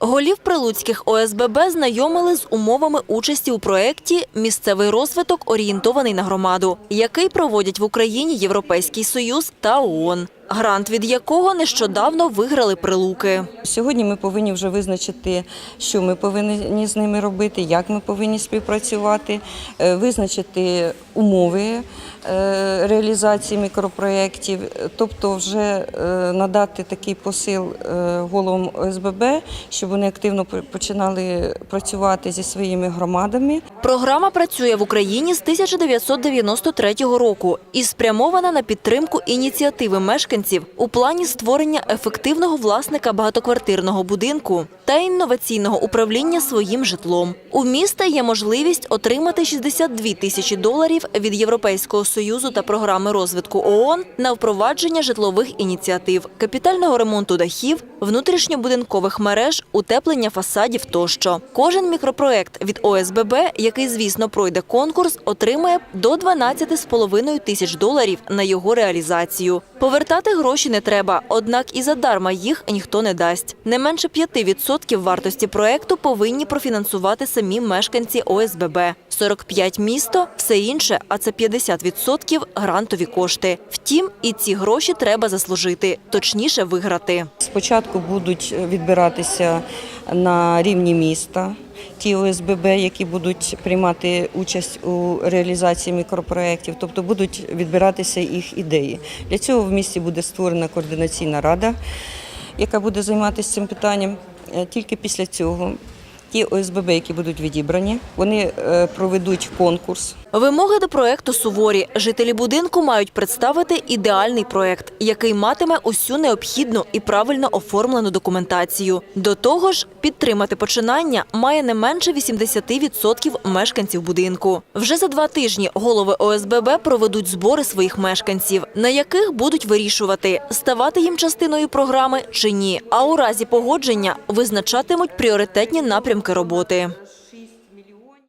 Голів прилуцьких ОСББ знайомили з умовами участі у проєкті Місцевий розвиток орієнтований на громаду, який проводять в Україні Європейський Союз та ООН, грант від якого нещодавно виграли прилуки. Сьогодні ми повинні вже визначити, що ми повинні з ними робити, як ми повинні співпрацювати, е, визначити умови е, реалізації мікропроєктів, тобто вже е, надати такий посил головам ОСББ, щоб вони активно починали працювати зі своїми громадами. Програма працює в Україні з 1993 року і спрямована на підтримку ініціативи мешканців у плані створення ефективного власника багатоквартирного будинку та інноваційного управління своїм житлом. У міста є можливість отримати 62 тисячі доларів від Європейського союзу та програми розвитку ООН на впровадження житлових ініціатив, капітального ремонту дахів, внутрішньобудинкових мереж, утеплення фасадів тощо. Кожен мікропроект від ОСББ, який, звісно, пройде конкурс, отримає до 12,5 тисяч доларів на його реалізацію. Повертати гроші не треба, однак і задарма їх ніхто не дасть. Не менше 5% вартості проекту повинні профінансувати самі мешканці ОСББ. 45 – місто, все інше, а це 50% – грантові кошти. Втім, і ці гроші треба заслужити, точніше виграти. Спочатку будуть відбиратися на рівні міста ті ОСББ, які будуть приймати участь у реалізації мікропроєктів, тобто будуть відбиратися їх ідеї. Для цього в місті буде створена координаційна рада, яка буде займатися цим питанням. Е, Тільки після цього ті ОСББ, які будуть відібрані, вони е, проведуть конкурс. Вимоги до проекту суворі. Жителі будинку мають представити ідеальний проект, який матиме усю необхідну і правильно оформлену документацію. До того ж, підтримати починання має не менше 80% мешканців будинку. Вже за два тижні голови ОСББ проведуть збори своїх мешканців, на яких будуть вирішувати, ставати їм частиною програми чи ні. А у разі погодження визначатимуть пріоритетні напрямки роботи.